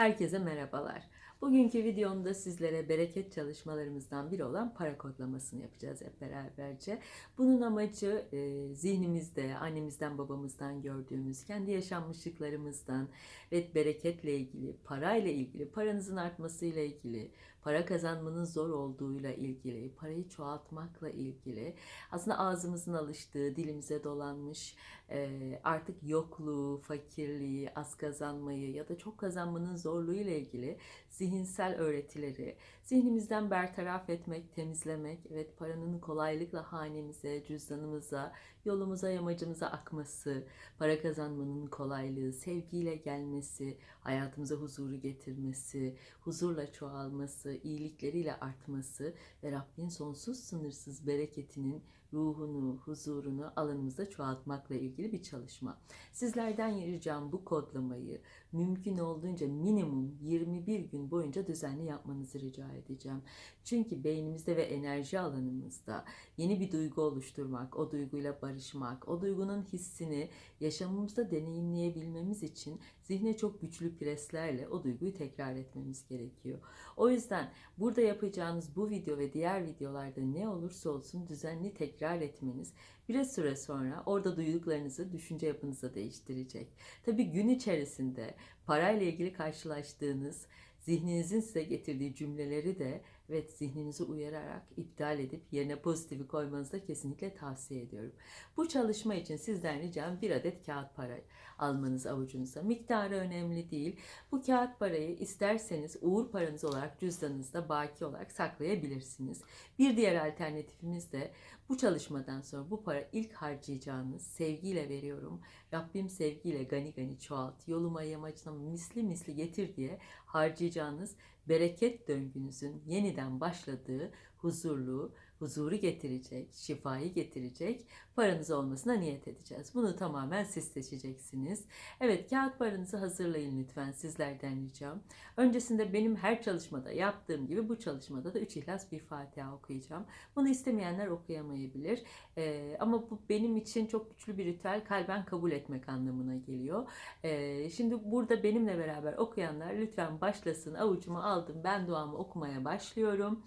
Herkese merhabalar. Bugünkü videomda sizlere bereket çalışmalarımızdan biri olan para kodlamasını yapacağız hep beraberce. Bunun amacı e, zihnimizde, annemizden babamızdan gördüğümüz, kendi yaşanmışlıklarımızdan ve bereketle ilgili, parayla ilgili, paranızın artmasıyla ilgili, para kazanmanın zor olduğuyla ilgili, parayı çoğaltmakla ilgili, aslında ağzımızın alıştığı, dilimize dolanmış, e, artık yokluğu, fakirliği, az kazanmayı ya da çok kazanmanın zorluğuyla ilgili zihinsel öğretileri zihnimizden bertaraf etmek, temizlemek, evet paranın kolaylıkla hanemize, cüzdanımıza, yolumuza, yamacımıza akması, para kazanmanın kolaylığı, sevgiyle gelmesi, hayatımıza huzuru getirmesi, huzurla çoğalması, iyilikleriyle artması ve Rabbin sonsuz sınırsız bereketinin ruhunu, huzurunu alanımızda çoğaltmakla ilgili bir çalışma. Sizlerden ricam bu kodlamayı mümkün olduğunca minimum 21 gün boyunca düzenli yapmanızı rica edeceğim. Çünkü beynimizde ve enerji alanımızda yeni bir duygu oluşturmak, o duyguyla barışmak, o duygunun hissini yaşamımızda deneyimleyebilmemiz için zihne çok güçlü preslerle o duyguyu tekrar etmemiz gerekiyor. O yüzden burada yapacağınız bu video ve diğer videolarda ne olursa olsun düzenli tekrar etmeniz bir süre sonra orada duyduklarınızı düşünce yapınıza değiştirecek. Tabii gün içerisinde parayla ilgili karşılaştığınız zihninizin size getirdiği cümleleri de evet zihninizi uyararak iptal edip yerine pozitifi koymanızı da kesinlikle tavsiye ediyorum. Bu çalışma için sizden ricam bir adet kağıt para almanız avucunuza. Miktarı önemli değil. Bu kağıt parayı isterseniz uğur paranız olarak cüzdanınızda baki olarak saklayabilirsiniz. Bir diğer alternatifimiz de bu çalışmadan sonra bu para ilk harcayacağınız sevgiyle veriyorum. Rabbim sevgiyle gani gani çoğalt, yoluma yamacına misli misli getir diye harcayacağınız bereket döngünüzün yeniden başladığı huzurlu, huzuru getirecek, şifayı getirecek paranız olmasına niyet edeceğiz. Bunu tamamen siz seçeceksiniz. Evet kağıt paranızı hazırlayın lütfen sizlerden ricam. Öncesinde benim her çalışmada yaptığım gibi bu çalışmada da 3 İhlas bir Fatiha okuyacağım. Bunu istemeyenler okuyamayabilir. Ee, ama bu benim için çok güçlü bir ritüel kalben kabul etmek anlamına geliyor. Ee, şimdi burada benimle beraber okuyanlar lütfen başlasın. Avucumu aldım ben duamı okumaya başlıyorum.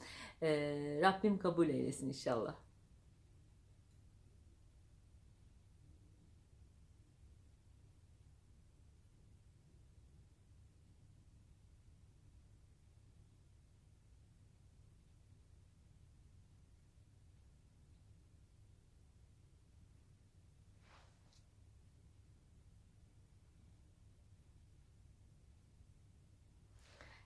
Rabbim kabul eylesin inşallah.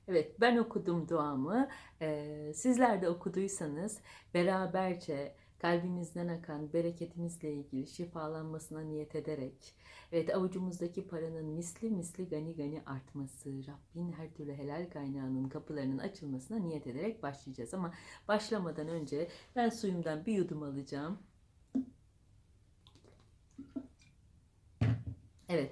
Evet ben okudum duamı. Ee, sizler de okuduysanız beraberce kalbimizden akan bereketimizle ilgili şifalanmasına niyet ederek evet avucumuzdaki paranın misli misli gani gani artması, Rabbin her türlü helal kaynağının kapılarının açılmasına niyet ederek başlayacağız. Ama başlamadan önce ben suyumdan bir yudum alacağım. Evet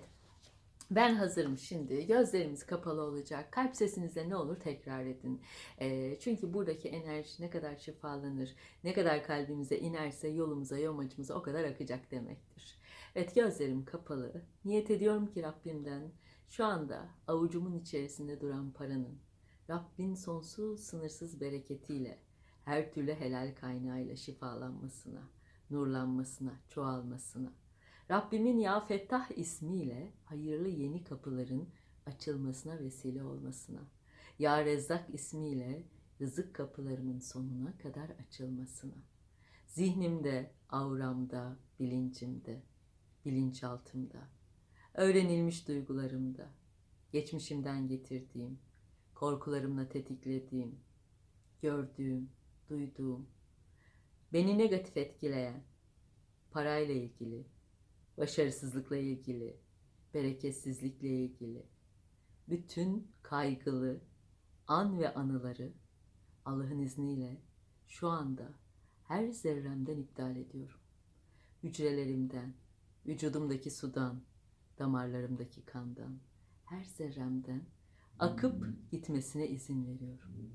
ben hazırım şimdi. Gözlerimiz kapalı olacak. Kalp sesinizle ne olur tekrar edin. E, çünkü buradaki enerji ne kadar şifalanır, ne kadar kalbimize inerse yolumuza, yamacımıza o kadar akacak demektir. Evet gözlerim kapalı. Niyet ediyorum ki Rabbimden şu anda avucumun içerisinde duran paranın Rabbin sonsuz sınırsız bereketiyle her türlü helal kaynağıyla şifalanmasına, nurlanmasına, çoğalmasına Rabbimin Ya Fettah ismiyle hayırlı yeni kapıların açılmasına vesile olmasına, Ya Rezzak ismiyle rızık kapılarımın sonuna kadar açılmasına, zihnimde, auramda, bilincimde, bilinçaltımda, öğrenilmiş duygularımda, geçmişimden getirdiğim, korkularımla tetiklediğim, gördüğüm, duyduğum, beni negatif etkileyen, parayla ilgili, başarısızlıkla ilgili, bereketsizlikle ilgili, bütün kaygılı an ve anıları Allah'ın izniyle şu anda her zerremden iptal ediyorum. Hücrelerimden, vücudumdaki sudan, damarlarımdaki kandan, her zerremden akıp gitmesine izin veriyorum.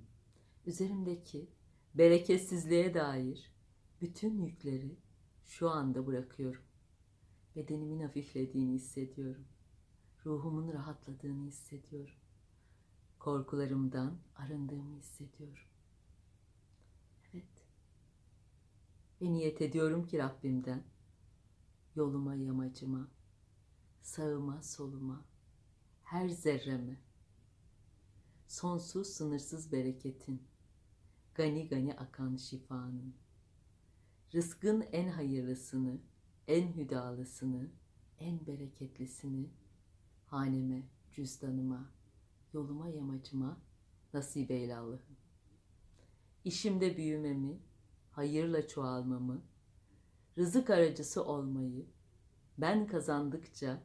Üzerimdeki bereketsizliğe dair bütün yükleri şu anda bırakıyorum. Bedenimin hafiflediğini hissediyorum. Ruhumun rahatladığını hissediyorum. korkularımdan arındığımı hissediyorum. Evet. Ve niyet ediyorum ki Rabbimden yoluma, yamacıma, sağıma, soluma, her zerreme sonsuz sınırsız bereketin, gani gani akan şifanın, rızkın en hayırlısını, en hüdalısını, en bereketlisini haneme, cüzdanıma, yoluma, yamacıma nasip eyle Allah'ım. İşimde büyümemi, hayırla çoğalmamı, rızık aracısı olmayı, ben kazandıkça,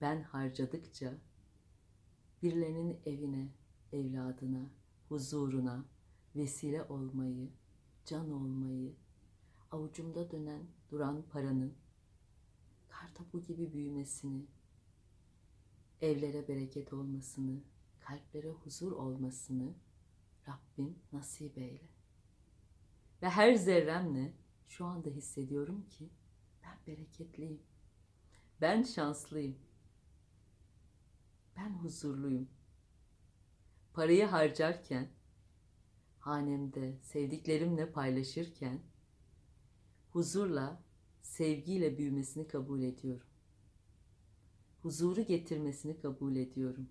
ben harcadıkça, birilerinin evine, evladına, huzuruna vesile olmayı, can olmayı, avucumda dönen, duran paranın kartopu gibi büyümesini, evlere bereket olmasını, kalplere huzur olmasını Rabbim nasip eyle. Ve her zerremle şu anda hissediyorum ki ben bereketliyim. Ben şanslıyım. Ben huzurluyum. Parayı harcarken, hanemde sevdiklerimle paylaşırken huzurla, sevgiyle büyümesini kabul ediyorum. Huzuru getirmesini kabul ediyorum.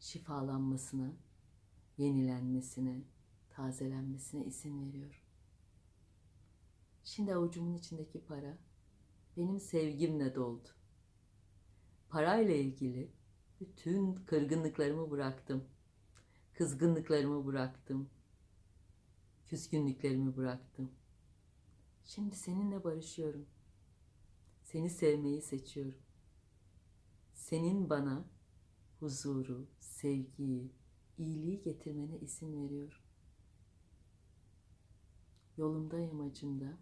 Şifalanmasına, yenilenmesine, tazelenmesine izin veriyorum. Şimdi avucumun içindeki para benim sevgimle doldu. Parayla ilgili bütün kırgınlıklarımı bıraktım. Kızgınlıklarımı bıraktım. Küskünlüklerimi bıraktım. Şimdi seninle barışıyorum. Seni sevmeyi seçiyorum. Senin bana huzuru, sevgiyi, iyiliği getirmene izin veriyorum. Yolumda yamacımda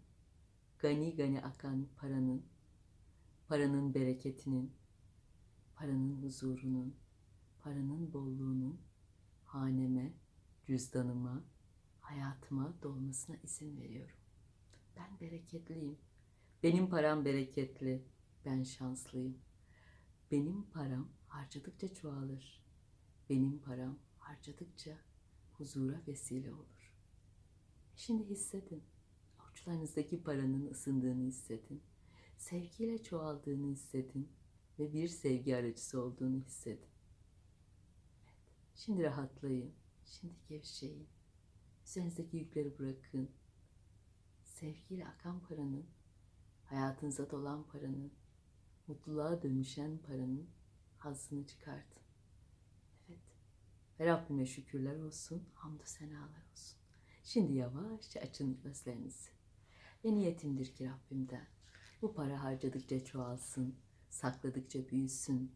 gani gani akan paranın, paranın bereketinin, paranın huzurunun, paranın bolluğunun haneme, cüzdanıma, hayatıma dolmasına izin veriyorum. Ben bereketliyim. Benim param bereketli. Ben şanslıyım. Benim param harcadıkça çoğalır. Benim param harcadıkça huzura vesile olur. Şimdi hissedin. Avuçlarınızdaki paranın ısındığını hissedin. Sevgiyle çoğaldığını hissedin ve bir sevgi aracısı olduğunu hissedin. Evet. Şimdi rahatlayın. Şimdi gevşeyin. Üzerinizdeki yükleri bırakın. Sevgiyle akan paranın, hayatınıza dolan paranın, mutluluğa dönüşen paranın hazzını çıkartın. Evet. Ve Rabbime şükürler olsun, hamdü senalar olsun. Şimdi yavaşça açın gözlerinizi. Ve niyetimdir ki Rabbimden bu para harcadıkça çoğalsın, sakladıkça büyüsün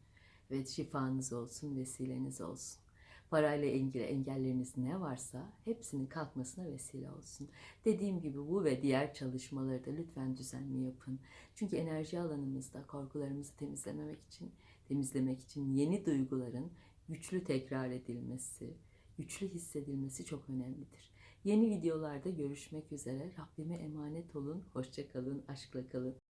ve şifanız olsun, vesileniz olsun. Parayla ilgili engelleriniz ne varsa hepsinin kalkmasına vesile olsun. Dediğim gibi bu ve diğer çalışmaları da lütfen düzenli yapın. Çünkü enerji alanımızda korkularımızı temizlemek için, temizlemek için yeni duyguların güçlü tekrar edilmesi, güçlü hissedilmesi çok önemlidir. Yeni videolarda görüşmek üzere. Rabbime emanet olun. Hoşça kalın. Aşkla kalın.